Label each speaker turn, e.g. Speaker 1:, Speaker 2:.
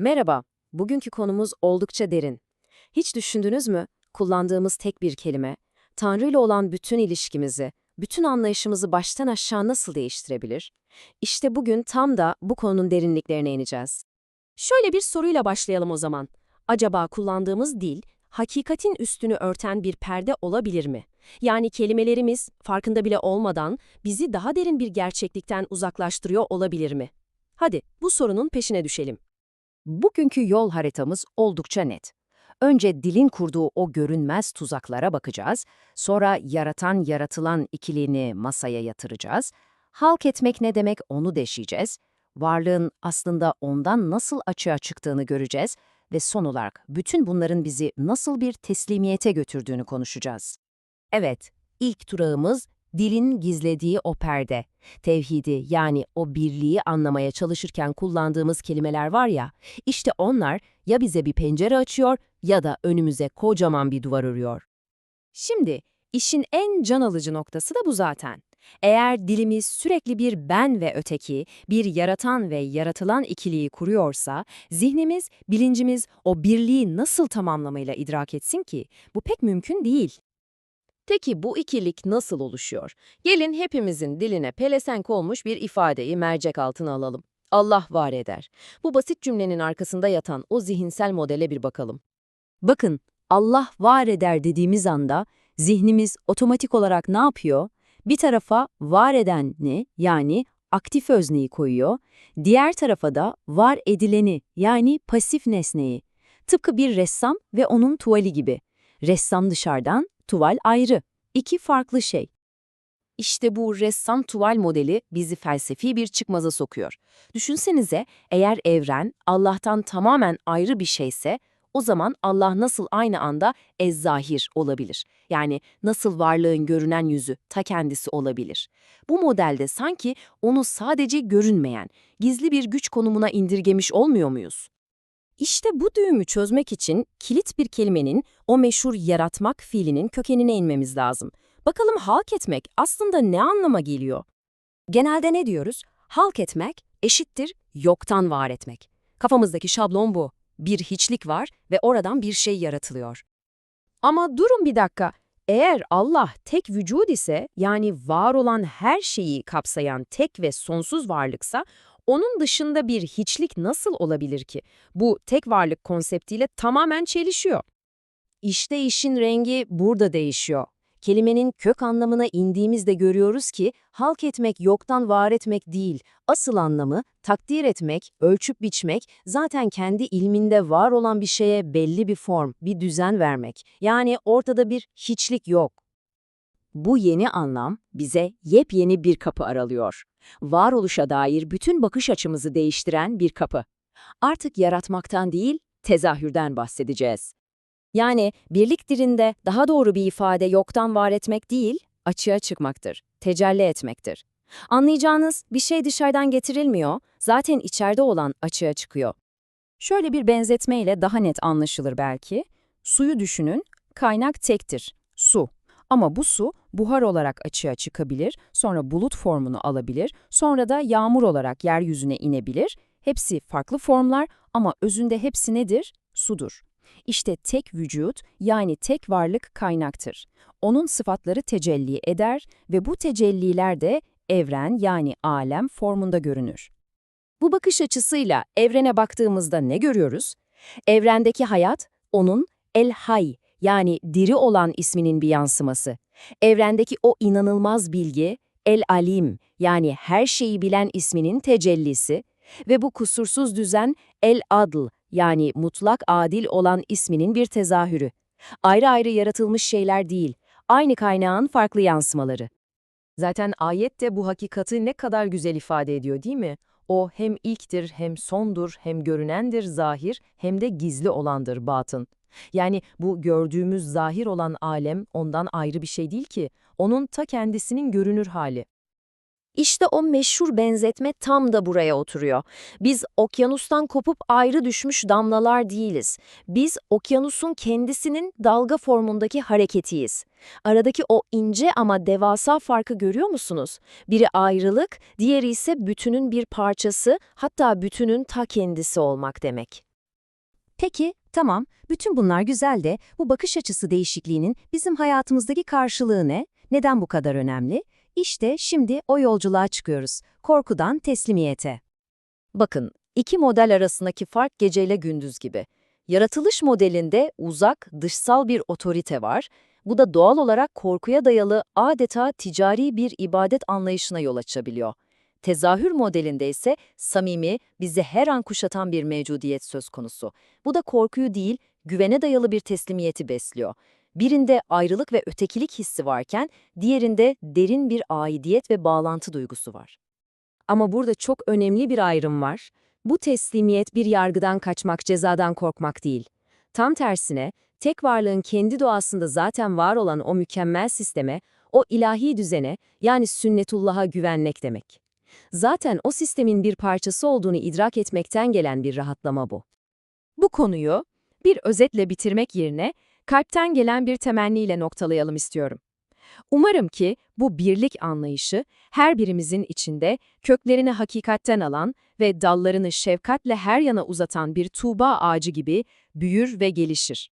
Speaker 1: Merhaba, bugünkü konumuz oldukça derin. Hiç düşündünüz mü? Kullandığımız tek bir kelime, Tanrı ile olan bütün ilişkimizi, bütün anlayışımızı baştan aşağı nasıl değiştirebilir? İşte bugün tam da bu konunun derinliklerine ineceğiz.
Speaker 2: Şöyle bir soruyla başlayalım o zaman. Acaba kullandığımız dil, hakikatin üstünü örten bir perde olabilir mi? Yani kelimelerimiz, farkında bile olmadan, bizi daha derin bir gerçeklikten uzaklaştırıyor olabilir mi? Hadi bu sorunun peşine düşelim.
Speaker 1: Bugünkü yol haritamız oldukça net. Önce dilin kurduğu o görünmez tuzaklara bakacağız, sonra yaratan yaratılan ikiliğini masaya yatıracağız, halk etmek ne demek onu deşeceğiz, varlığın aslında ondan nasıl açığa çıktığını göreceğiz ve son olarak bütün bunların bizi nasıl bir teslimiyete götürdüğünü konuşacağız. Evet, ilk durağımız dilin gizlediği o perde. Tevhidi yani o birliği anlamaya çalışırken kullandığımız kelimeler var ya, işte onlar ya bize bir pencere açıyor ya da önümüze kocaman bir duvar örüyor. Şimdi işin en can alıcı noktası da bu zaten. Eğer dilimiz sürekli bir ben ve öteki, bir yaratan ve yaratılan ikiliği kuruyorsa, zihnimiz, bilincimiz o birliği nasıl tamamlamayla idrak etsin ki? Bu pek mümkün değil. Peki bu ikilik nasıl oluşuyor? Gelin hepimizin diline pelesenk olmuş bir ifadeyi mercek altına alalım. Allah var eder. Bu basit cümlenin arkasında yatan o zihinsel modele bir bakalım. Bakın, Allah var eder dediğimiz anda zihnimiz otomatik olarak ne yapıyor? Bir tarafa var edeni yani aktif özneyi koyuyor, diğer tarafa da var edileni yani pasif nesneyi. Tıpkı bir ressam ve onun tuvali gibi. Ressam dışarıdan, tuval ayrı. İki farklı şey. İşte bu ressam tuval modeli bizi felsefi bir çıkmaza sokuyor. Düşünsenize eğer evren Allah'tan tamamen ayrı bir şeyse o zaman Allah nasıl aynı anda ezzahir olabilir? Yani nasıl varlığın görünen yüzü ta kendisi olabilir? Bu modelde sanki onu sadece görünmeyen, gizli bir güç konumuna indirgemiş olmuyor muyuz? İşte bu düğümü çözmek için kilit bir kelimenin o meşhur yaratmak fiilinin kökenine inmemiz lazım. Bakalım halk etmek aslında ne anlama geliyor? Genelde ne diyoruz? Halk etmek eşittir yoktan var etmek. Kafamızdaki şablon bu. Bir hiçlik var ve oradan bir şey yaratılıyor. Ama durun bir dakika. Eğer Allah tek vücud ise yani var olan her şeyi kapsayan tek ve sonsuz varlıksa onun dışında bir hiçlik nasıl olabilir ki? Bu tek varlık konseptiyle tamamen çelişiyor. İşte işin rengi burada değişiyor. Kelimenin kök anlamına indiğimizde görüyoruz ki halk etmek yoktan var etmek değil. Asıl anlamı takdir etmek, ölçüp biçmek, zaten kendi ilminde var olan bir şeye belli bir form, bir düzen vermek. Yani ortada bir hiçlik yok. Bu yeni anlam bize yepyeni bir kapı aralıyor. Varoluşa dair bütün bakış açımızı değiştiren bir kapı. Artık yaratmaktan değil, tezahürden bahsedeceğiz. Yani birlik dilinde daha doğru bir ifade yoktan var etmek değil, açığa çıkmaktır, tecelli etmektir. Anlayacağınız bir şey dışarıdan getirilmiyor, zaten içeride olan açığa çıkıyor. Şöyle bir benzetmeyle daha net anlaşılır belki. Suyu düşünün, kaynak tektir, su. Ama bu su buhar olarak açığa çıkabilir, sonra bulut formunu alabilir, sonra da yağmur olarak yeryüzüne inebilir. Hepsi farklı formlar ama özünde hepsi nedir? Sudur. İşte tek vücut yani tek varlık kaynaktır. Onun sıfatları tecelli eder ve bu tecelliler de evren yani alem formunda görünür. Bu bakış açısıyla evrene baktığımızda ne görüyoruz? Evrendeki hayat, onun el-hay yani diri olan isminin bir yansıması. Evrendeki o inanılmaz bilgi, el-alim yani her şeyi bilen isminin tecellisi ve bu kusursuz düzen el-adl yani mutlak adil olan isminin bir tezahürü. Ayrı ayrı yaratılmış şeyler değil, aynı kaynağın farklı yansımaları. Zaten ayet de bu hakikati ne kadar güzel ifade ediyor değil mi? O hem ilktir, hem sondur, hem görünendir zahir, hem de gizli olandır batın. Yani bu gördüğümüz zahir olan alem ondan ayrı bir şey değil ki, onun ta kendisinin görünür hali. İşte o meşhur benzetme tam da buraya oturuyor. Biz okyanustan kopup ayrı düşmüş damlalar değiliz. Biz okyanusun kendisinin dalga formundaki hareketiyiz. Aradaki o ince ama devasa farkı görüyor musunuz? Biri ayrılık, diğeri ise bütünün bir parçası, hatta bütünün ta kendisi olmak demek. Peki, tamam. Bütün bunlar güzel de bu bakış açısı değişikliğinin bizim hayatımızdaki karşılığı ne? Neden bu kadar önemli? İşte şimdi o yolculuğa çıkıyoruz. Korkudan teslimiyete. Bakın, iki model arasındaki fark geceyle gündüz gibi. Yaratılış modelinde uzak, dışsal bir otorite var. Bu da doğal olarak korkuya dayalı adeta ticari bir ibadet anlayışına yol açabiliyor. Tezahür modelinde ise samimi, bizi her an kuşatan bir mevcudiyet söz konusu. Bu da korkuyu değil, güvene dayalı bir teslimiyeti besliyor. Birinde ayrılık ve ötekilik hissi varken, diğerinde derin bir aidiyet ve bağlantı duygusu var.
Speaker 2: Ama burada çok önemli bir ayrım var. Bu teslimiyet bir yargıdan kaçmak, cezadan korkmak değil. Tam tersine, tek varlığın kendi doğasında zaten var olan o mükemmel sisteme, o ilahi düzene, yani sünnetullah'a güvenmek demek. Zaten o sistemin bir parçası olduğunu idrak etmekten gelen bir rahatlama bu. Bu konuyu bir özetle bitirmek yerine kalpten gelen bir temenniyle noktalayalım istiyorum. Umarım ki bu birlik anlayışı her birimizin içinde köklerini hakikatten alan ve dallarını şefkatle her yana uzatan bir tuğba ağacı gibi büyür ve gelişir.